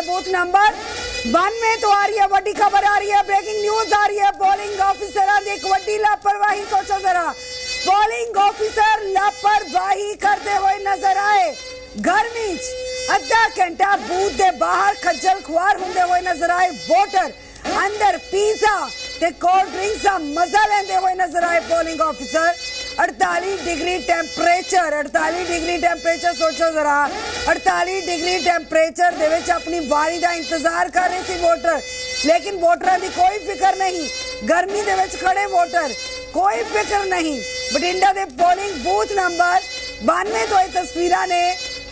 ਤੇ booth number 92 ਤੋਂ ਆ ਰਹੀ ਹੈ, ਵੱਡੀ ਖਬਰ ਆ ਰਹੀ ਹੈ ਬ੍ਰੇਕਿੰਗ ਨਿਊਜ਼ ਆ ਰਹੀ ਹੈ। ਪੋਲਿੰਗ ਆਫੀਸਰਾਂ ਦੀ ਇੱਕ ਵੱਡੀ ਲਾਪਰਵਾਹੀ, ਸੋਚੋ ਜ਼ਰਾ। ਪੋਲਿੰਗ ਆਫੀਸਰ ਲਾਪਰਵਾਹੀ ਕਰਦੇ ਹੋਏ ਨਜ਼ਰ ਆਏ। ਗਰਮੀ 'ਚ ਅੱਧਾ ਘੰਟਾ ਬੂਥ ਦੇ ਬਾਹਰ ਖੱਜਲ ਖੁਆਰ ਹੁੰਦੇ ਹੋਏ ਨਜ਼ਰ ਆਏ। ਵੋਟਰ ਅੰਦਰ ਪੀਜ਼ਾ ਤੇ ਕੋਲਡ ਡਰਿੰਕਸ ਦਾ ਮਜ਼ਾ ਲੈਂਦੇ ਹੋਏ ਨਜ਼ਰ ਆਏ। Polling officer 48 degree temperature 48 degree temperature ਸੋਚੋ ਜ਼ਰਾ 48 ਡਿਗਰੀ ਟੈਂਪਰੇਚਰ ਦੇ ਵਿੱਚ ਆਪਣੀ ਵਾਰੀ ਦਾ ਇੰਤਜ਼ਾਰ ਕਰ ਰਹੇ ਸੀ ਵੋਟਰ ਲੇਕਿਨ ਵੋਟਰਾਂ ਦੀ ਕੋਈ ਫਿਕਰ ਨਹੀਂ ਗਰਮੀ ਦੇ ਵਿੱਚ ਖੜੇ ਵੋਟਰ ਕੋਈ ਫਿਕਰ ਨਹੀਂ ਬਠਿੰਡਾ ਦੇ ਪੋਲਿੰਗ ਬੂਥ ਨੰਬਰ 92 ਤੋਂ ਇਹ ਤਸਵੀਰਾਂ ਨੇ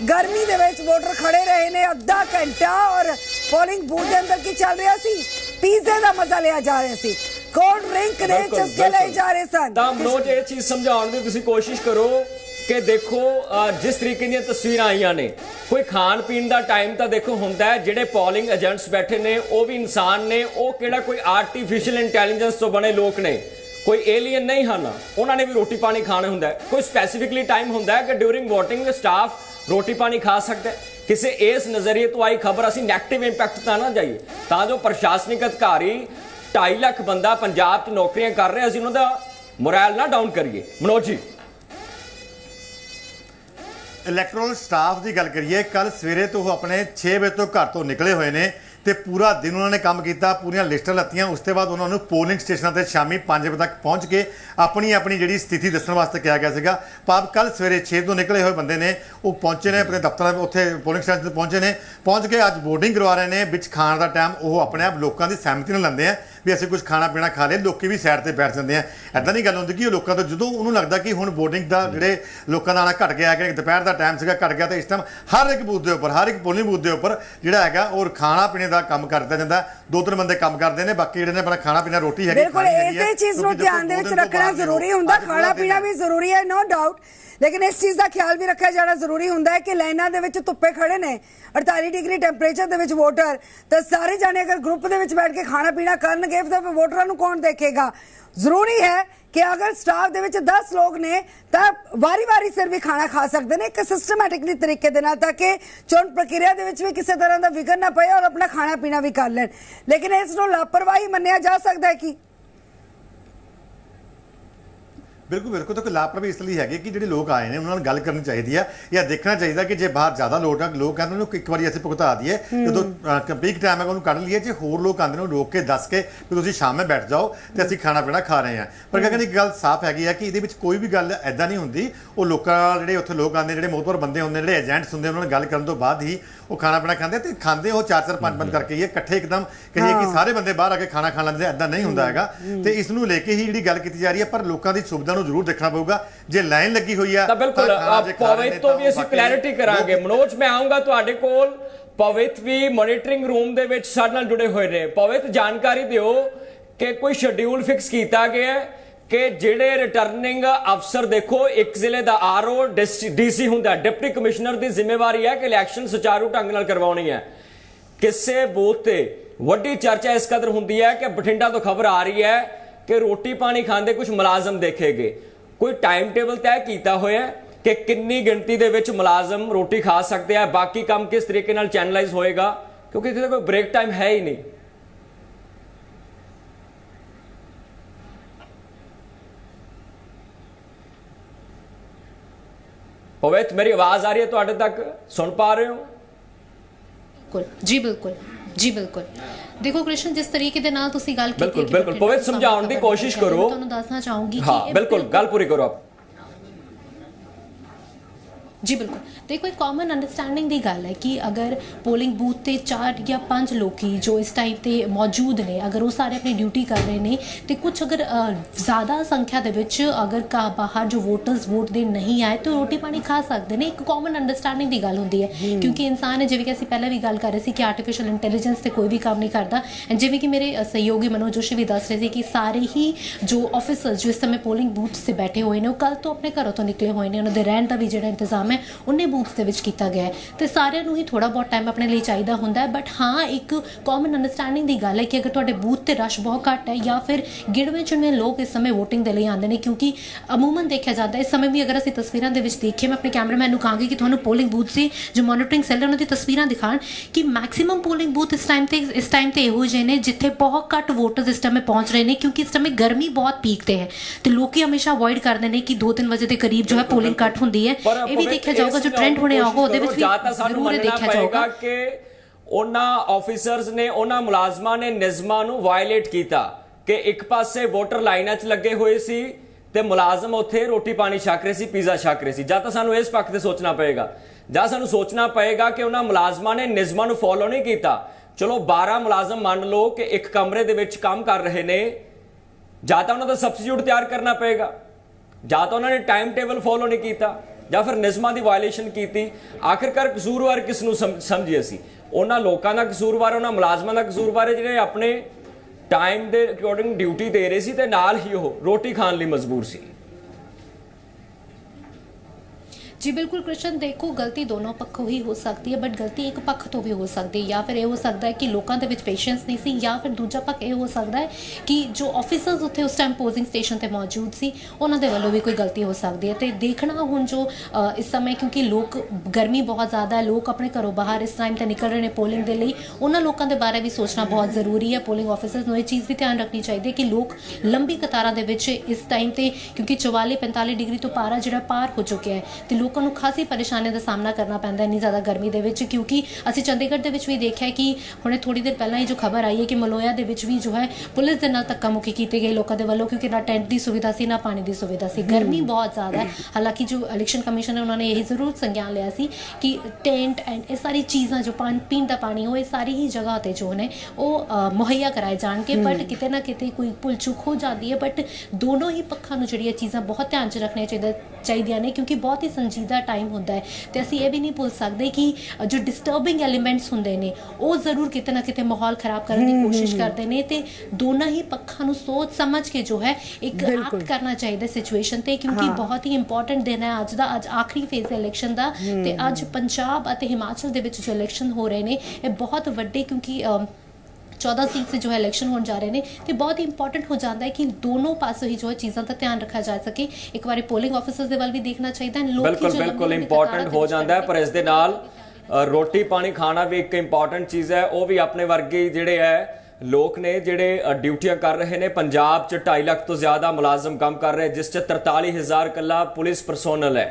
ਗਰਮੀ ਦੇ ਵਿੱਚ ਵੋਟਰ ਖੜੇ ਰਹੇ ਨੇ ਅੱਧਾ ਘੰਟਾ ਔਰ ਪੋਲਿੰਗ ਬੂਥ ਦੇ ਅੰਦਰ ਕੀ ਚੱਲ ਰਿਹਾ ਸੀ ਪੀਜ਼ੇ ਦਾ ਮਜ਼ਾ ਲਿਆ ਜਾ ਰਿਹਾ ਸੀ ਕੋਲਡ ਡਰਿੰਕ ਦੇ ਚਸਕੇ ਬਿਲਕੁਲ। ਜਾ ਰਹੇ ਸਨ? ਤਾਂ ਮਨੋਜ ਇਹ ਚੀਜ਼ ਸਮਝਾਉਣ ਦੀ ਤੁਸੀਂ ਕੋਸ਼ਿਸ਼ ਕਰੋ ਕਿ ਦੇਖੋ ਜਿਸ ਤਰੀਕੇ ਦੀਆਂ ਤਸਵੀਰਾਂ ਆਈਆਂ ਨੇ ਕੋਈ ਖਾਣ ਪੀਣ ਦਾ ਟਾਈਮ ਤਾਂ ਦੇਖੋ ਹੁੰਦਾ ਹੈ ਜਿਹੜੇ ਪੋਲਿੰਗ ਏਜੰਟਸ ਬੈਠੇ ਨੇ ਉਹ ਵੀ ਇਨਸਾਨ ਨੇ ਉਹ ਕਿਹੜਾ ਕੋਈ ਆਰਟੀਫੀਸ਼ੀਅਲ ਇੰਟੈਲੀਜੈਂਸ ਤੋਂ ਬਣੇ ਲੋਕ ਨੇ ਕੋਈ ਏਲੀਅਨ ਨਹੀਂ ਹਨ ਉਹਨਾਂ ਨੇ ਵੀ ਰੋਟੀ ਪਾਣੀ ਖਾਣਾ ਹੁੰਦਾ ਕੋਈ ਸਪੈਸੀਫਿਕਲੀ ਟਾਈਮ ਹੁੰਦਾ ਹੈ ਕਿ ਡਿਊਰਿੰਗ VOTING ਸਟਾਫ ਰੋਟੀ ਪਾਣੀ ਖਾ ਸਕਦਾ ਕਿਸੇ ਇਸ ਨਜ਼ਰੀਏ ਤੋਂ ਆਈ ਖਬਰ ਅਸੀਂ ਨੈਗੇਟਿਵ ਇੰਪੈਕਟ ਤਾਂ ਨਾ ਜਾਈਏ। ਤਾਂ ਜੋ ਪ੍ਰਸ਼ਾਸਨਿਕ ਅਧਿਕਾਰੀ 2.5 ਲੱਖ ਬੰਦਾ ਪੰਜਾਬ 'ਚ ਨੌਕਰੀਆਂ ਕਰ ਰਿਹਾ ਅਸੀਂ ਉਹਨਾਂ ਦਾ ਮੋਰਲ ਨਾ ਡਾਊਨ ਕਰੀਏ। ਮਨੋਜ ਜੀ। ਇਲੈਕਟ੍ਰੋਨਿਕ ਸਟਾਫ ਦੀ ਗੱਲ ਕਰੀਏ ਕੱਲ ਸਵੇਰੇ ਤੋਂ ਉਹ ਆਪਣੇ 6 ਵਜੇ ਤੋਂ ਘਰ ਤੋਂ ਨਿਕਲੇ ਹੋਏ ਨੇ ਤੇ ਪੂਰਾ ਦਿਨ ਉਹਨਾਂ ਨੇ ਕੰਮ ਕੀਤਾ, ਪੂਰੀਆਂ ਲਿਸਟਾਂ ਲੱਤੀਆਂ, ਉਸ ਤੋਂ ਬਾਅਦ ਉਹਨਾਂ ਨੂੰ ਪੋਲਿੰਗ ਸਟੇਸ਼ਨਾਂ ਤੇ ਸ਼ਾਮੀ 5 ਵਜੇ ਤੱਕ ਪਹੁੰਚ ਕੇ ਆਪਣੀ ਆਪਣੀ ਜਿਹੜੀ ਸਥਿਤੀ ਦੱਸਣ ਵਾਸਤੇ ਕਿਹਾ ਗਿਆ ਸੀਗਾ। ਭਾਵ ਕੱਲ ਸਵੇਰੇ 6 ਤੋਂ ਨਿਕਲੇ ਹੋਏ ਬੰਦੇ ਨੇ, ਉਹ ਪਹੁੰਚੇ ਨੇ, ਆਪਣੇ ਦਫ਼ਤਰਾਂ ਉੱਥੇ ਪੋਲਿੰਗ ਸਟੇਸ਼ਨ ਤੇ ਪਹੁੰਚੇ ਨੇ। ਪਹੁੰਚ ਕੇ ਅੱਜ VOTING ਕਰਵਾ ਰਹੇ ਨੇ, ਵਿੱਚ ਖਾਣ ਦਾ ਟਾਈਮ ਉਹ ਆਪਣੇ ਆਪ ਲੋਕਾਂ ਦੀ ਸਹਿਮਤੀ ਨਾਲ ਲੈਂਦੇ ਆ। ਵੀ ਅਸੀਂ ਕੁਝ ਖਾਣਾ ਪੀਣਾ ਖਾ ਲਏ ਲੋਕੀ ਵੀ ਸਾਈਡ ਤੇ ਬੈਠ ਜਾਂਦੇ ਆ। ਐਦਾਂ ਨਹੀਂ ਗੱਲ ਹੁੰਦੀ ਕਿ ਉਹ ਲੋਕਾਂ ਤੋਂ ਜਦੋਂ ਉਹਨੂੰ ਲੱਗਦਾ ਕਿ ਹੁਣ VOTING ਦਾ ਜਿਹੜੇ ਲੋਕਾਂ ਦਾ ਆਣਾ ਘਟ ਗਿਆ ਕਿ ਦੁਪਹਿਰ ਦਾ ਟਾਈਮ ਸੀਗਾ ਘਟ ਗਿਆ ਤੇ ਇਸ ਟਾਈਮ ਹਰ ਇੱਕ ਬੂਥ ਦੇ ਉੱਪਰ ਹਰ ਇੱਕ ਪੋਲਿੰਗ ਬੂਥ ਦੇ ਉੱਪਰ ਜਿਹੜਾ ਹੈਗਾ ਉਹ ਖਾਣਾ ਪੀਣੇ ਦਾ ਕੰਮ ਕਰਦਾ ਜਾਂਦਾ। ਦੋ ਤਿੰਨ ਬੰਦੇ ਕੰਮ ਕਰਦੇ ਨੇ ਬਾਕੀ ਜਿਹੜੇ ਨੇ ਆਪਣਾ ਖਾਣਾ ਪੀਣਾ ਰੋਟੀ ਹੈਗੀ ਬਿਲਕੁਲ ਖਾਣੀ ਹੈਗੀ ਹੈ, ਇਸੇ ਚੀਜ਼ ਨੂੰ ਧਿਆਨ ਦੇ ਵਿੱਚ ਰੱਖਣਾ ਜ਼ਰੂਰੀ। ਹੁੰਦਾ ਖਾਣਾ ਪੀਣਾ ਵੀ ਜ਼ਰੂਰੀ ਹੈ ਨੋ ਡਾਊਟ ਲੇਕਿਨ ਇਸ ਚੀਜ਼ ਦਾ ਖਿਆਲ ਵੀ ਰੱਖਿਆ ਜਾਣਾ ਜ਼ਰੂਰੀ ਹੁੰਦਾ ਹੈ ਕਿ ਲਾਈਨਾਂ ਦੇ ਵਿੱਚ ਧੁੱਪੇ ਖੜੇ ਨੇ। 48 ਡਿਗਰੀ ਟੈਂਪਰੇਚਰ ਦੇ ਵਿੱਚ ਵੋਟਰ। ਤਾਂ ਸਾਰੇ ਜਾਣੇ ਅਗਰ ਗਰੁੱਪ ਦੇ ਵਿੱਚ ਬੈਠ ਕੇ ਖਾਣਾ ਪੀਣਾ ਕਰਨਗੇ ਤਾਂ ਫਿਰ ਵੋਟਰਾਂ ਨੂੰ ਕੌਣ ਦੇਖੇਗਾ? ਜ਼ਰੂਰੀ ਹੈ ਕਿ ਅਗਰ ਸਟਾਫ ਦੇ ਵਿੱਚ 10 ਲੋਕ ਨੇ, ਤਾਂ ਵਾਰੀ-ਵਾਰੀ ਸਿਰ ਵੀ ਖਾਣਾ ਖਾ ਸਕਦੇ ਨੇ ਇੱਕ ਸਿਸਟਮੈਟਿਕਲੀ ਤਰੀਕੇ ਦੇ ਨਾਲ, ਤਾਂ ਕਿ ਚੋਣ ਪ੍ਰਕਿਰਿਆ ਦੇ ਵਿੱਚ ਵੀ ਕਿਸੇ ਤਰ੍ਹਾਂ ਦਾ ਵਿਘਨ ਨਾ ਪਏ ਔਰ ਆਪਣਾ ਖਾਣਾ ਪੀਣਾ ਵੀ ਕਰ ਲੈਣ। ਲੇਕਿਨ ਇਸ ਨੂੰ ਲਾਪਰਵਾਹੀ ਮੰਨਿਆ ਜਾ ਸਕਦਾ ਹੈ ਕਿ ਬਿਲਕੁਲ ਬਿਲਕੁਲ। ਤਾਂ ਕੋਈ ਲਾਪਰਵਾਹੀ ਇਸ ਲਈ ਹੈਗੀ ਕਿ ਜਿਹੜੇ ਲੋਕ ਆਏ ਨੇ ਉਹਨਾਂ ਨਾਲ ਗੱਲ ਕਰਨੀ ਚਾਹੀਦੀ ਹੈ ਜਾਂ ਦੇਖਣਾ ਚਾਹੀਦਾ ਕਿ ਜੇ ਬਾਹਰ ਜ਼ਿਆਦਾ ਲੋਕ ਆ ਲੋਕ ਕਹਿੰਦੇ ਉਹਨੂੰ ਇੱਕ ਵਾਰੀ ਅਸੀਂ ਭੁਗਤਾ ਦਈਏ। ਜਦੋਂ ਪੀਕ ਟਾਈਮ ਹੈ ਉਹਨੂੰ ਕੱਢ ਲਈਏ ਜੇ ਹੋਰ ਲੋਕ ਆਉਂਦੇ ਨੇ ਰੋਕ ਕੇ ਦੱਸ ਕੇ ਵੀ ਤੁਸੀਂ ਸ਼ਾਮੇ ਬੈਠ ਜਾਓ ਤੇ ਅਸੀਂ ਖਾਣਾ ਪੀਣਾ ਖਾ ਰਹੇ ਹਾਂ। ਪਰ ਕਹਿੰਦੇ ਇੱਕ ਗੱਲ ਸਾਫ਼ ਹੈਗੀ ਹੈ ਕਿ ਇਹਦੇ ਵਿੱਚ ਕੋਈ ਵੀ ਗੱਲ ਐਦਾਂ ਨਹੀਂ ਹੁੰਦੀ ਉਹ ਲੋਕਾਂ ਨਾਲ ਜਿਹੜੇ ਉੱਥੇ ਲੋਕ ਆਉਂਦੇ ਜਿਹੜੇ ਮੋਹਤਵਰ ਬੰਦੇ ਹੁੰਦੇ ਨੇ ਜਿਹੜੇ ਏਜੰਟਸ ਹੁੰਦੇ ਉਹਨਾਂ ਨਾਲ ਗੱਲ ਕਰਨ ਤੋਂ ਬਾਅਦ ਹੀ ਉਹ ਖਾਣਾ ਪੀਣਾ ਖਾਂਦੇ ਤੇ ਖਾਂਦੇ ਉਹ ਚਾਰ ਚਾਰ ਪੰਜ ਪੰਜ ਕਰਕੇ ਇਹ ਇਕੱਠੇ ਇੱਕਦਮ ਕਹੀਏ ਕਿ ਸਾਰੇ ਬੰਦੇ ਬਾਹਰ ਆ ਕੇ ਖਾਣਾ ਖਾਣ ਲੈਂਦੇ ਐਦਾਂ ਨਹੀਂ ਹੁੰਦਾ ਹੈਗਾ। ਤੇ ਇਸ ਨੂੰ ਲੈ ਕੇ ਹੀ ਜਿਹੜੀ ਗੱਲ ਕੀਤੀ ਜਾ ਰਹੀ ਹੈ ਪਰ ਲੋਕਾਂ ਦੀ ਸੁਵਿਧਾ ਨੂੰ ਜ਼ਰੂਰ ਦੇਖਣਾ ਪਊਗਾ। ਜੇ ਲਾਈਨ ਲੱਗੀ ਹੋਈ ਆ ਤਾਂ ਬਿਲਕੁਲ ਪਵਿੱਤ ਤੋਂ ਵੀ ਅਸੀਂ ਕਲੈਰਿਟੀ ਕਰਾਂਗੇ। ਮਨੋਜ ਮੈਂ ਆਉਂਗਾ ਤੁਹਾਡੇ ਕੋਲ। ਪਵਿੱਤ ਵੀ ਮੋਨੀਟਰਿੰਗ ਰੂਮ ਦੇ ਵਿੱਚ ਸਾਡੇ ਨਾਲ ਜੁੜੇ ਹੋਏ ਨੇ। ਪਵਿੱਤ ਜਾਣਕਾਰੀ ਦਿਓ ਕਿ ਕੋਈ ਸ਼ਡਿਊਲ ਫਿਕਸ ਕੀਤਾ ਗਿਆ ਹੈ। ਕਿ ਜਿਹੜੇ ਰਿਟਰਨਿੰਗ ਅਫਸਰ ਦੇਖੋ, ਇੱਕ ਜ਼ਿਲ੍ਹੇ ਦਾ ਆਰਓ ਡੀਸੀ ਹੁੰਦਾ ਡਿਪਟੀ ਕਮਿਸ਼ਨਰ ਦੀ ਜ਼ਿੰਮੇਵਾਰੀ ਹੈ ਕਿ ਇਲੈਕਸ਼ਨ ਸੁਚਾਰੂ ਢੰਗ ਨਾਲ ਕਰਵਾਉਣੀ ਹੈ। ਕਿਸੇ ਬੂਥ ਤੇ ਵੱਡੀ ਚਰਚਾ ਇਸ ਕਦਰ ਹੁੰਦੀ ਹੈ ਕਿ ਬਠਿੰਡਾ ਤੋਂ ਖਬਰ ਆ ਰਹੀ ਹੈ ਕਿ ਰੋਟੀ ਪਾਣੀ ਖਾਂਦੇ ਕੁਝ ਮੁਲਾਜ਼ਮ ਦੇਖੇਗੇ। ਕੋਈ ਟਾਈਮ ਟੇਬਲ ਤੈਅ ਕੀਤਾ ਹੋਇਆ ਹੈ ਕਿ ਕਿੰਨੀ ਗਿਣਤੀ ਦੇ ਵਿੱਚ ਮੁਲਾਜ਼ਮ ਰੋਟੀ ਖਾ ਸਕਦੇ ਆ, ਬਾਕੀ ਕੰਮ ਕਿਸ ਤਰੀਕੇ ਨਾਲ ਚੈਨਲਾਈਜ਼ ਹੋਏਗਾ? ਕਿਉਂਕਿ ਇੱਥੇ ਤਾਂ ਕੋਈ ਬ੍ਰੇਕ ਟਾਈਮ ਹੈ ਹੀ ਨਹੀਂ। ਪਵਿੱਤ ਮੇਰੀ ਆਵਾਜ਼ ਆ ਰਹੀ ਹੈ ਤੁਹਾਡੇ ਤੱਕ? ਸੁਣ ਪਾ ਰਹੇ ਹੋ? ਬਿਲਕੁਲ। ਜੀ ਬਿਲਕੁਲ। ਜੀ ਬਿਲਕੁਲ। ਦੇਖੋ ਕ੍ਰਿਸ਼ਨ ਜਿਸ ਤਰੀਕੇ ਦੇ ਨਾਲ ਤੁਸੀਂ ਗੱਲ ਕੀਤੀ ਬਿਲਕੁਲ, ਬਿਲਕੁਲ। ਪਵਿੱਤ ਸਮਝਾਉਣ ਦੀ ਕੋਸ਼ਿਸ਼ ਕਰੋ। ਤੁਹਾਨੂੰ ਦੱਸਣਾ ਚਾਹੂੰਗੀ ਕਿ ਹਾਂ ਬਿਲकुल ਗੱਲ ਪੂਰੀ ਕਰੋ ਆਪ। ਜੀ ਬਿਲਕੁਲ। ਦੇਖੋ ਇੱਕ ਕਾਮਨ ਅੰਡਰਸਟੈਂਡਿੰਗ ਦੀ ਗੱਲ ਹੈ ਕਿ ਅਗਰ ਪੋਲਿੰਗ ਬੂਥ ਤੇ 4 ਜਾਂ 5 ਲੋਕੀ ਜੋ ਇਸ ਟਾਈਮ ਤੇ ਮੌਜੂਦ ਨੇ ਅਗਰ ਉਹ ਸਾਰੇ ਆਪਣੀ ਡਿਊਟੀ ਕਰ ਰਹੇ ਨੇ ਤੇ ਕੁਝ ਅਗਰ ਜ਼ਿਆਦਾ ਸੰਖਿਆ ਦੇ ਵਿੱਚ ਅਗਰ ਕਾ ਬਾਹਰ ਜੋ ਵੋਟਰਸ ਵੋਟ ਦੇ ਨਹੀਂ ਆਏ ਤਾਂ ਰੋਟੀ ਪਾਣੀ ਖਾ ਸਕਦੇ ਨੇ ਇੱਕ ਕਾਮਨ ਅੰਡਰਸਟੈਂਡਿੰਗ ਦੀ ਗੱਲ ਹੁੰਦੀ ਹੈ। ਕਿਉਂਕਿ ਇਨਸਾਨ ਹੈ ਜਿਵੇਂ ਕਿ ਅਸੀਂ ਪਹਿਲਾਂ ਵੀ ਗੱਲ ਕਰ ਰਹੇ ਸੀ ਕਿ ਆਰਟੀਫੀਸ਼ੀਅਲ ਇੰਟੈਲੀਜੈਂਸ ਤੇ ਕੋਈ ਵੀ ਕੰਮ ਨਹੀਂ ਕਰਦਾ। ਜਿਵੇਂ ਕਿ ਮੇਰੇ ਸਹਿਯੋਗੀ ਮਨੋਜ ਜੋਸ਼ੀ ਵੀ ਦੱਸ ਰਹੇ ਸੀ ਕਿ ਸਾਰੇ ਹੀ ਜੋ ਆਫੀਸਰਸ ਜੋ ਇਸ ਸਮੇਂ ਪੋਲਿੰਗ ਬੂਥ ਤੇ ਬੈਠੇ ਹੋਏ ਨੇ ਉਹ ਕੱਲ ਤੋਂ ਆਪਣੇ ਘਰੋਂ ਤੋਂ ਨਿਕਲੇ ਹੋਏ ਨੇ ਉਹਨਾਂ ਦੇ ਰਹਿਣ ਦਾ ਵੀ ਜਿਹੜਾ ਇੰਤਜ਼ਾਮ ਹੈ ਉਹਨੇ ਬੂਥਸ ਦੇ ਵਿੱਚ ਕੀਤਾ ਗਿਆ ਹੈ। ਤੇ ਸਾਰਿਆਂ ਨੂੰ ਹੀ ਥੋੜਾ ਬਹੁਤ ਟਾਈਮ ਆਪਣੇ ਲਈ ਚਾਹੀਦਾ ਹੁੰਦਾ ਹੈ। ਬਟ ਹਾਂ ਇੱਕ ਕਾਮਨ ਅੰਡਰਸਟੈਂਡਿੰਗ ਦੀ ਗੱਲ ਹੈ ਕਿ ਅਗਰ ਤੁਹਾਡੇ ਬੂਥ ਤੇ ਰਸ਼ ਬਹੁਤ ਘੱਟ ਹੈ ਜਾਂ ਫਿਰ ਗਿਣਵੇਂ ਚੁਣਵੇਂ ਲੋਕ ਇਸ ਸਮੇਂ VOTING ਦੇ ਲਈ ਆਉਂਦੇ ਨੇ ਕਿਉਂਕਿ ਅਮੂਮਨ ਦੇਖਿਆ ਜਾਂਦਾ ਇਸ ਸਮੇਂ ਵੀ ਅਗਰ ਅਸੀਂ ਤਸਵੀਰਾਂ ਦੇ ਵਿੱਚ ਦੇਖੀਏ ਮੈਂ ਆਪਣੇ ਕੈਮਰਾਮੈਨ ਨੂੰ ਕਹਾਂਗੀ ਕਿ ਤੁਹਾਨੂੰ ਪੋਲਿੰਗ ਬੂਥ ਸੀ ਜੋ ਮੋਨੀਟਰਿੰਗ ਸੈੱਲ ਉਹਨਾਂ ਦੀ ਤਸਵੀਰਾਂ ਦਿਖਾਣ ਕਿ ਮੈਕਸਿਮਮ ਪੋਲਿੰਗ ਬੂਥ ਇਸ ਟਾਈਮ ਤੇ ਇਸ ਟਾਈਮ ਤੇ ਇਹੋ ਜਿਹੇ ਨੇ ਜਿੱਥੇ ਬਹੁਤ ਘੱਟ ਵੋਟਰਸ ਇਸ ਟਾਈਮ ਪਹੁੰਚ ਰਹੇ ਨੇ ਕਿਉਂਕਿ ਇਸ ਸਮੇਂ ਗਰਮੀ ਬਹੁਤ ਪੀਕ ਤੇ ਹੈ। ਤੇ ਲੋਕੀ ਹਮੇਸ਼ਾ ਅਵੋਇਡ ਕਰਦੇ ਨੇ ਕਿ 2-3 ਵਜੇ ਦੇ ਕਰੀਬ ਜੋ ਹੈ ਪੋਲਿੰਗ ਘੱਟ ਹੁੰਦੀ ਹੈ। ਇਹ ਵੀ ਦੇਖਿਆ ਜਾਊਗਾ ਜੋ ਨੂੰ ਹੋਣੇ ਕੋਸ਼ਿਸ਼ ਉਹਦੇ ਵਿੱਚ ਵੀ ਜਾਂ ਤਾਂ ਸਾਨੂੰ ਜ਼ਰੂਰ ਦੇਖਿਆ ਜਾਊਗਾ। ਕਿ ਉਹਨਾਂ ਆਫੀਸਰਸ ਨੇ ਉਹਨਾਂ ਮੁਲਾਜ਼ਮਾਂ ਨੇ ਨਿਯਮਾਂ ਨੂੰ ਵਾਇਲੇਟ ਕੀਤਾ ਕਿ ਇੱਕ ਪਾਸੇ ਵੋਟਰ ਲਾਈਨਾਂ 'ਚ ਲੱਗੇ ਹੋਏ ਸੀ ਤੇ ਮੁਲਾਜ਼ਮ ਉੱਥੇ ਰੋਟੀ ਪਾਣੀ ਛਕ ਰਹੇ ਸੀ ਪੀਜ਼ਾ ਛਕ ਰਹੇ ਸੀ। ਜਾਂ ਤਾਂ ਸਾਨੂੰ ਇਸ ਪੱਖ ਤੇ ਸੋਚਣਾ ਪਏਗਾ। ਜਾਂ ਸਾਨੂੰ ਸੋਚਣਾ ਪਏਗਾ ਕਿ ਉਹਨਾਂ ਮੁਲਾਜ਼ਮਾਂ ਨੇ ਨਿਯਮਾਂ ਨੂੰ ਫੋਲੋ ਨਹੀਂ ਕੀਤਾ। ਚਲੋ 12 ਮੁਲਾਜ਼ਮ ਮੰਨ ਲਓ ਕਿ ਇੱਕ ਕਮਰੇ ਦੇ ਵਿੱਚ ਕੰਮ ਕਰ ਰਹੇ ਨੇ ਜਾਂ ਤਾਂ ਉਹਨਾਂ ਦਾ ਸਬਸਟੀਟਿਊਟ ਤਿਆਰ ਕਰਨਾ ਪਏਗਾ। ਜਾਂ ਤਾਂ ਉਹਨਾਂ ਨੇ ਟਾਈਮ ਟੇਬਲ ਫੋਲੋ ਨਹੀਂ ਕੀਤਾ। ਜਾਂ ਫਿਰ ਨਿਯਮਾਂ ਦੀ ਵਾਇਲੇਸ਼ਨ ਕੀਤੀ, ਆਖਿਰਕਾਰ ਕਸੂਰਵਾਰ ਕਿਸ ਨੂੰ ਸਮ- ਸਮਝੀਏ ਅਸੀਂ? ਉਹਨਾਂ ਲੋਕਾਂ ਦਾ ਕਸੂਰਵਾਰ ਉਹਨਾਂ ਮੁਲਾਜ਼ਮਾਂ ਦਾ ਕਸੂਰਵਾਰ ਜਿਹੜੇ ਆਪਣੇ ਟਾਈਮ ਦੇ ਅਕੋਰਡਿੰਗ ਡਿਊਟੀ ਦੇ ਰਹੇ ਸੀ ਤੇ ਨਾਲ ਹੀ ਉਹ ਰੋਟੀ ਖਾਣ ਲਈ ਮਜਬੂਰ ਸੀ। ਜੀ ਬਿਲਕੁਲ ਕ੍ਰਿਸ਼ਨ, ਦੇਖੋ ਗਲਤੀ ਦੋਨੋਂ ਪੱਖੋਂ ਹੀ ਹੋ ਸਕਦੀ ਹੈ ਬਟ ਗਲਤੀ ਇੱਕ ਪੱਖ ਤੋਂ ਵੀ ਹੋ ਸਕਦੀ ਹੈ। ਜਾਂ ਫਿਰ ਇਹ ਹੋ ਸਕਦਾ ਹੈ ਕਿ ਲੋਕਾਂ ਦੇ ਵਿੱਚ ਪੇਸ਼ੈਂਸ ਨਹੀਂ ਸੀ, ਜਾਂ ਫਿਰ ਦੂਜਾ ਪੱਖ ਇਹ ਹੋ ਸਕਦਾ ਹੈ ਕਿ ਜੋ ਆਫੀਸਰਸ ਉੱਥੇ ਉਸ ਟਾਈਮ ਪੋਲਿੰਗ ਸਟੇਸ਼ਨ ਤੇ ਮੌਜੂਦ ਸੀ, ਉਹਨਾਂ ਦੇ ਵੱਲੋਂ ਵੀ ਕੋਈ ਗਲਤੀ ਹੋ ਸਕਦੀ ਹੈ। ਤੇ ਦੇਖਣਾ ਹੁਣ ਜੋ ਇਸ ਸਮੇਂ ਕਿਉਂਕਿ ਲੋਕ ਗਰਮੀ ਬਹੁਤ ਜ਼ਿਆਦਾ ਹੈ, ਲੋਕ ਆਪਣੇ ਘਰੋਂ ਬਾਹਰ ਇਸ ਟਾਈਮ ਤੇ ਨਿਕਲ ਰਹੇ ਨੇ ਪੋਲਿੰਗ ਦੇ ਲਈ, ਉਹਨਾਂ ਲੋਕਾਂ ਦੇ ਬਾਰੇ ਵੀ ਸੋਚਣਾ ਬਹੁਤ ਜ਼ਰੂਰੀ ਹੈ। ਪੋਲਿੰਗ ਆਫੀਸਰਸ ਨੂੰ ਇਹ ਚੀਜ਼ ਵੀ ਧਿਆਨ ਰੱਖਣੀ ਚਾਹੀਦੀ ਹੈ ਕਿ ਲੋਕ ਲੰਬੀ ਕਤਾਰਾਂ ਦੇ ਵਿੱਚ ਇਸ ਟਾਈਮ ਤੇ, ਕਿਉਂਕਿ 44 45 ਡਿਗਰੀ ਤੋਂ ਪਾਰਾ ਜਿਹੜਾ ਪਾਰ ਹੋ ਚੁੱਕਿਆ ਹੈ, ਤੇ ਲੋਕਾਂ ਨੂੰ ਖਾਸੀ ਪਰੇਸ਼ਾਨੀਆਂ ਦਾ ਸਾਹਮਣਾ ਕਰਨਾ ਪੈਂਦਾ ਇੰਨੀ ਜ਼ਿਆਦਾ ਗਰਮੀ ਦੇ ਵਿੱਚ ਕਿਉਂਕਿ ਅਸੀਂ ਚੰਡੀਗੜ੍ਹ ਦੇ ਵਿੱਚ ਵੀ ਦੇਖਿਆ ਕਿ ਹੁਣੇ ਥੋੜੀ ਦੇਰ ਪਹਿਲਾਂ ਹੀ ਜੋ ਖਬਰ ਆਈ ਹੈ ਕਿ ਮਲੋਇਆ ਦੇ ਵਿੱਚ ਵੀ ਜੋ ਹੈ ਪੁਲਿਸ ਦੇ ਨਾਲ ਧੱਕਾ ਮੁੱਕੀ ਕੀਤੀ ਗਈ ਲੋਕਾਂ ਦੇ ਵੱਲੋਂ ਕਿਉਂਕਿ ਨਾ ਟੈਂਟ ਦੀ ਸੁਵਿਧਾ ਸੀ ਨਾ ਪਾਣੀ ਦੀ ਸੁਵਿਧਾ ਸੀ। ਗਰਮੀ ਬਹੁਤ ਜ਼ਿਆਦਾ ਹੈ। ਹਾਲਾਂਕਿ ਜੋ ਇਲੈਕਸ਼ਨ ਕਮਿਸ਼ਨ ਹੈ ਉਹਨਾਂ ਨੇ ਇਹ ਜ਼ਰੂਰ ਸੰਗਿਆਨ ਲਿਆ ਸੀ ਕਿ ਟੈਂਟ ਐਂਡ ਇਹ ਸਾਰੀ ਚੀਜ਼ਾਂ ਜੋ ਪਾਣੀ ਪੀਣ ਦਾ ਪਾਣੀ ਹੋ ਇਹ ਸਾਰੀ ਹੀ ਜਗ੍ਹਾ ਤੇ ਜੋ ਨੇ ਉਹ ਮੁਹੱਈਆ ਕਰਾਏ ਜਾਣ ਕੇ ਬਟ ਕਿਤੇ ਨਾ ਕਿਤੇ ਕੋਈ ਭੁੱਲ ਚੁੱਕ ਹੋ ਜਾਂਦੀ ਹੈ। ਬਟ ਦੋਨੋਂ ਹੀ ਪੱਖਾਂ ਨੂੰ ਜਿਹੜੀਆਂ ਚੀਜ਼ਾਂ ਬਹੁਤ ਧਿਆਨ 'ਚ ਰੱਖਣੀਆਂ ਚਾਹੀਦਾ ਚਾਹੀਦੀਆਂ ਨੇ ਕਿਉਂਕਿ ਬਹੁਤ ਹੀ ਸੰਜੀਦਾ ਟਾਈਮ ਹੁੰਦਾ ਹੈ ਤੇ ਅਸੀਂ ਇਹ ਵੀ ਨਹੀਂ ਭੁੱਲ ਸਕਦੇ ਕਿ ਜੋ ਡਿਸਟਰਬਿੰਗ ਐਲੀਮੈਂਟਸ ਹੁੰਦੇ ਨੇ ਉਹ ਜ਼ਰੂਰ ਕਿਤੇ ਨਾ ਕਿਤੇ ਮਾਹੌਲ ਖਰਾਬ ਕਰਨ ਦੀ ਕੋਸ਼ਿਸ਼ ਕਰਦੇ ਨੇ ਤੇ ਦੋਨਾਂ ਹੀ ਪੱਖਾਂ ਨੂੰ ਸੋਚ ਸਮਝ ਕੇ ਜੋ ਹੈ ਇੱਕ ਐਕਟ ਕਰਨਾ ਚਾਹੀਦਾ ਸਿਚੁਏਸ਼ਨ ਤੇ ਕਿਉਂਕਿ ਬਹੁਤ ਹੀ ਇੰਪੋਰਟੈਂਟ ਦਿਨ ਹੈ ਅੱਜ ਦਾ ਅੱਜ ਆਖਰੀ ਫੇਜ਼ ਹੈ ਇਲੈਕਸ਼ਨ ਦਾ ਤੇ ਅੱਜ ਪੰਜਾਬ ਅਤੇ ਹਿਮਾਚਲ ਦੇ ਵਿੱਚ ਜੋ ਇਲੈਕਸ਼ਨ ਹੋ ਰਹੇ ਨੇ ਇਹ ਬਹੁਤ ਵੱਡੇ ਕਿਉਂਕਿ 14 ਸੀਟ ਸੇ ਜੋ ਹੈ ਇਲੈਕਸ਼ਨ ਹੋਣ ਜਾ ਰਹੇ ਨੇ ਤੇ ਬਹੁਤ ਹੀ ਇੰਪੋਰਟੈਂਟ ਹੋ ਜਾਂਦਾ ਹੈ ਕਿ ਦੋਨੋਂ ਪਾਸੋਂ ਹੀ ਜੋ ਹੈ ਚੀਜ਼ਾਂ ਦਾ ਧਿਆਨ ਰੱਖਿਆ ਜਾ ਸਕੇ ਇੱਕ ਵਾਰੀ ਪੋਲਿੰਗ ਆਫੀਸਰਸ ਦੇ ਵੱਲ ਵੀ ਦੇਖਣਾ ਚਾਹੀਦਾ ਹੈ ਲੋਕ ਹੀ ਬਿਲਕੁਲ ਬਿਲਕੁਲ ਇੰਪੋਰਟੈਂਟ ਹੋ ਜਾਂਦਾ ਹੈ ਪਰ ਇਸ ਦੇ ਨਾਲ ਰੋਟੀ ਪਾਣੀ ਖਾਣਾ ਵੀ ਇੱਕ ਇੰਪੋਰਟੈਂਟ ਚੀਜ਼ ਹੈ ਉਹ ਵੀ ਆਪਣੇ ਵਰਗੇ ਜਿਹੜੇ ਹੈ ਲੋਕ ਨੇ ਜਿਹੜੇ ਡਿਊਟੀਆਂ ਕਰ ਰਹੇ ਨੇ ਪੰਜਾਬ 'ਚ 2.5 ਲੱਖ ਤੋਂ ਜ਼ਿਆਦਾ ਮੁਲਾਜ਼ਮ ਕੰਮ ਕਰ ਰਹੇ ਜਿਸ 'ਚ 43000 ਕੱਲਾ ਪੁਲਿਸ ਪਰਸੋਨਲ ਹੈ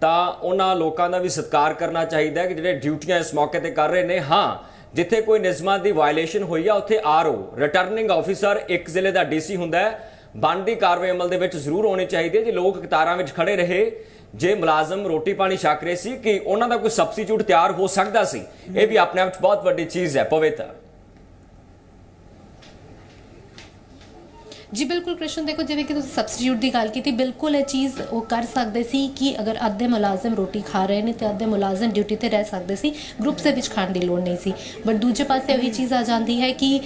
ਤਾਂ ਉਹਨਾਂ ਲੋਕਾਂ ਦਾ ਵੀ ਸਤਿਕਾਰ ਕਰਨਾ ਚਾਹੀਦਾ ਹੈ ਕਿ ਜਿਹੜੇ ਡਿਊਟੀਆਂ ਇਸ ਮੌਕੇ ਤੇ ਕਰ ਰਹੇ ਨੇ ਹਾਂ ਜਿੱਥੇ ਕੋਈ ਨਿਯਮਾਂ ਦੀ ਵਾਇਲੇਸ਼ਨ ਹੋਈ ਆ, ਉੱਥੇ ਆਰਓ ਰਿਟਰਨਿੰਗ ਆਫੀਸਰ ਇੱਕ ਜ਼ਿਲ੍ਹੇ ਦਾ ਡੀਸੀ ਹੁੰਦਾ ਹੈ। ਬਣਦੀ ਕਾਰਵਾਈ ਅਮਲ ਦੇ ਵਿੱਚ ਜ਼ਰੂਰ ਹੋਣੀ ਚਾਹੀਦੀ ਹੈ ਜੇ। ਲੋਕ ਕਤਾਰਾਂ ਵਿੱਚ ਖੜੇ ਰਹੇ। ਜੇ ਮੁਲਾਜ਼ਮ ਰੋਟੀ ਪਾਣੀ ਛਕ ਰਹੇ ਸੀ ਕਿ ਉਹਨਾਂ ਦਾ ਕੋਈ ਸਬਸਟੀਟਿਊਟ ਤਿਆਰ ਹੋ ਸਕਦਾ ਸੀ, ਇਹ ਵੀ ਆਪਣੇ ਆਪ 'ਚ ਬਹੁਤ ਵੱਡੀ ਚੀਜ਼ ਹੈ, ਪਵਿੱਤਰ। ਜੀ ਬਿਲਕੁਲ ਕ੍ਰਿਸ਼ਨ ਦੇਖੋ ਜਿਵੇਂ ਕਿ ਤੁਸੀਂ ਸਬਸਟੀਟਿਊਟ ਦੀ ਗੱਲ ਕੀਤੀ ਬਿਲਕੁਲ ਇਹ ਚੀਜ਼ ਉਹ ਕਰ ਸਕਦੇ ਸੀ ਕਿ ਅਗਰ ਅੱਧੇ ਮੁਲਾਜ਼ਮ ਰੋਟੀ ਖਾ ਰਹੇ ਨੇ ਤੇ ਅੱਧੇ ਮੁਲਾਜ਼ਮ ਡਿਊਟੀ ਤੇ ਰਹਿ ਸਕਦੇ ਸੀ ਗਰੁੱਪਸ ਦੇ ਵਿੱਚ ਖਾਣ ਦੀ ਲੋੜ ਨਹੀਂ ਸੀ। ਬਟ ਦੂਜੇ ਪਾਸੇ ਉਹੀ ਚੀਜ਼ ਆ ਜਾਂਦੀ ਹੈ ਕਿ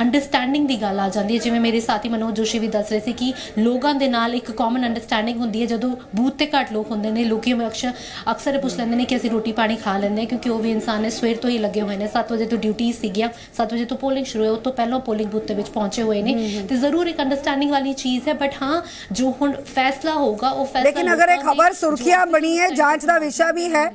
ਅੰਡਰਸਟੈਂਡਿੰਗ ਦੀ ਗੱਲ ਆ ਜਾਂਦੀ ਹੈ। ਜਿਵੇਂ ਮੇਰੇ ਸਾਥੀ ਮਨੋਜ ਜੋਸ਼ੀ ਵੀ ਦੱਸ ਰਹੇ ਸੀ ਕਿ ਲੋਕਾਂ ਦੇ ਨਾਲ ਇੱਕ ਕਾਮਨ ਅੰਡਰਸਟੈਂਡਿੰਗ ਹੁੰਦੀ ਹੈ ਜਦੋਂ ਬੂਥ ਤੇ ਘੱਟ ਲੋਕ ਹੁੰਦੇ ਨੇ ਲੋਕੀ ਅਕਸਰ ਅਕਸਰ ਪੁੱਛ ਲੈਂਦੇ ਨੇ ਕਿ ਅਸੀਂ ਰੋਟੀ ਪਾਣੀ ਖਾ ਲੈਂਦੇ ਕਿਉਂਕਿ ਉਹ ਵੀ ਇਨਸਾਨ ਨੇ ਸਵੇਰ ਤੋਂ ਹੀ ਲੱਗੇ ਹੋਏ ਨੇ। 7 ਵਜੇ ਤੋਂ ਡਿਊਟੀ ਸੀਗੀਆਂ 7 ਵਜੇ ਤੋਂ ਪੋਲਿੰਗ ਸ਼ੁਰੂ ਹੋਈ ਉਸ ਤੋਂ ਪਹਿਲਾਂ ਪੋਲਿੰਗ ਬੂਥ ਦੇ ਵਿੱਚ ਪਹੁੰਚੇ ਹੋਏ ਨੇ। ਤੇ ਜ਼ਰੂਰ ਇੱਕ ਅੰਡਰਸਟੈਂਡਿੰਗ ਵਾਲੀ ਚੀਜ਼ ਹੈ ਬਟ ਹਾਂ ਜੋ ਹੁਣ ਫੈਸਲਾ ਹੋਗਾ ਉਹ ਫੈਸਲਾ लेकिन अगर एक ਲੋਕਾਂ खबर ਦੇ सुर्खियां ਜੋ बनी है जांच ਦਾ ਵਿਸ਼ਾ ਵੀ ਹੈ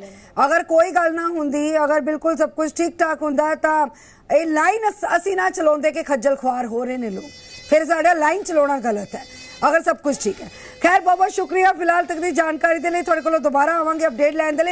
ਅਗਰ ਕੋਈ ਗੱਲ ਨਾ ਹੁੰਦੀ ਅਗਰ ਬਿਲਕੁਲ ਸਭ ਕੁਝ ਠੀਕ ਠਾਕ ਹੁੰਦਾ ਤਾਂ ਇਹ ਲਾਈਨ ਅਸੀਂ ਨਾ ਚਲਾਉਂਦੇ ਕਿ ਖੱਜਲ ਖੁਆਰ ਹੋ ਰਹੇ ਨੇ ਲੋਕ ਫਿਰ ਸਾਡਾ ਲਾਈਨ ਚਲਾਉਣਾ ਗਲਤ ਹੈ ਅਗਰ ਸਭ ਕੁਝ ਠੀਕ ਹੈ ਖੈਰ ਬਹੁਤ ਬਹੁਤ ਸ਼ੁਕਰੀਆ ਫਿਲਹਾਲ ਤੱਕ ਦੀ ਜਾਣਕਾਰੀ ਦੇ ਲਈ ਤੁਹਾਡੇ ਕੋਲੋਂ ਦੁਬਾਰਾ ਆਵਾਂਗੇ ਅਪਡੇਟ ਲੈਣ ਦੇ ਲਈ